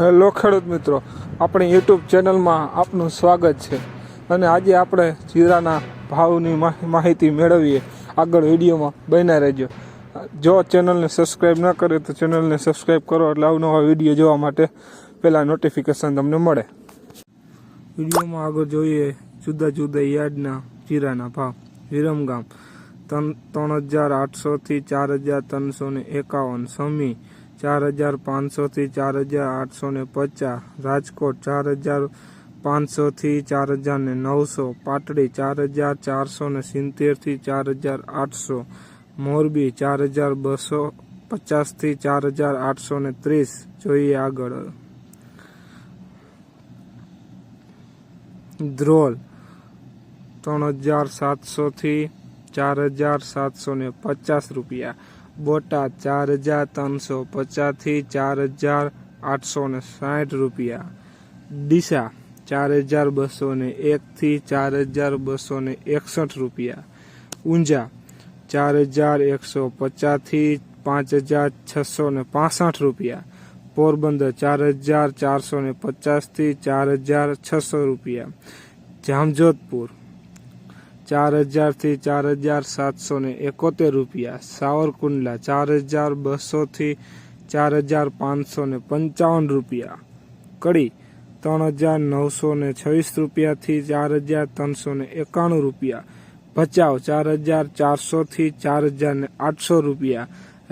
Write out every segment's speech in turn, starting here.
Hello ખેડૂત મિત્રો, આપણી યુટ્યુબ ચેનલમાં આપનું સ્વાગત છે. અને આજે આપણે જીરાના ભાવની માહ- માહિતી મેળવીએ. આગળ વિડીયોમાં બન્યા રહેજો. જો ચેનલને સબસ્ક્રાઈબ ન કરે તો ચેનલને સબસ્ક્રાઈબ કરો એટલે અવનવા વીડિયો જોવા માટે પહેલાં નોટિફિકેશન તમને મળે. વિડીયોમાં આગળ જોઈએ જુદા જુદા યાર્ડના જીરાના ભાવ. વિરમગામ ત્રણ ત્રણ હજાર આઠસોથી ચાર હજાર ત્રણસો ને એકાવન સમી. ચાર હજાર પાંચસોથી ચાર હજાર આઠસો ને પચાસ, રાજકોટ ચાર હજાર પાંચસોથી ચાર હજાર ને નવસો, પાટડી ચાર હજાર ચારસો ને સિત્તેરથી ચાર હજાર આઠસો, મોરબી ચાર હજાર બસો પચાસથી ચાર હજાર આઠસો ને ત્રીસ. જોઈએ આગળ. ધ્રોલ ત્રણ હજાર સાતસોથી ચાર હજાર સાતસો ને પચાસ રૂપિયા. બોટાદ ચાર હજાર ત્રણસો પચાસથી ચાર હજાર આઠસો ને સાઠ રૂપિયા. ડીસા ચાર હજાર બસો ને એકથી ચાર હજાર બસો ને એકસઠ રૂપિયા. ઊંઝા ચાર હજાર એકસો પચાસથી પાંચ હજાર છસો ને પાસઠ રૂપિયા. પોરબંદર ચાર હજાર ચારસો ને પચાસથી ચાર હજાર છસો રૂપિયા. જામજોધપુર ચાર હજારથી ચાર હજાર સાતસો ને એકોતેર રૂપિયા. સાવરકુંડલા ચાર હજાર બસોથી ચાર હજાર પાંચસો ને પંચાવન રૂપિયા. કડી ત્રણ હજાર નવસો ને છવ્વીસ રૂપિયાથી ચાર હજાર ત્રણસો ને એકાણું રૂપિયા. ભચાઉ ચાર હજાર ચારસોથી ચાર હજાર ને આઠસો રૂપિયા.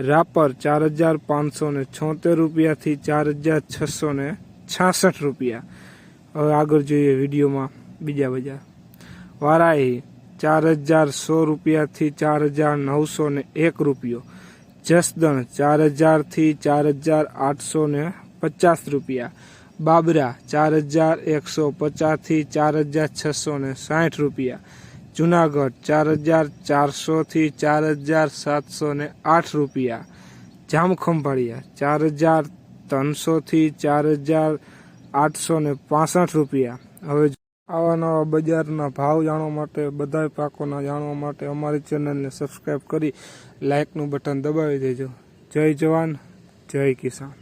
રાપર ચાર હજાર પાંચસો ને છોતેર રૂપિયાથી ચાર હજાર છસો ને છાસઠ રૂપિયા. હવે આગળ જોઈએ વિડીયોમાં બીજા બજાર વારાહી ચાર હજાર સો રૂપિયાથી ચાર હજાર નવસો ને એક રૂપિયો. જસદણ ચાર હજારથી ચાર હજાર આઠસો ને પચાસ રૂપિયા. બાબરા ચાર હજાર એકસો પચાસથી ચાર હજાર છસો ને સાઠ રૂપિયા. જુનાગઢ ચાર હજાર ચારસોથી ચાર હજાર સાતસો ને આઠ રૂપિયા. જામખંભાળિયા ચાર હજાર ત્રણસોથી ચાર હજાર આઠસો ને પાસઠ રૂપિયા. હવે આવા નવા બજારના ભાવ જાણવા માટે, બધા પાકોના જાણવા માટે અમારી ચેનલને સબસ્ક્રાઈબ કરી લાઇકનું બટન દબાવી દેજો. જય જવાન, જય કિસાન.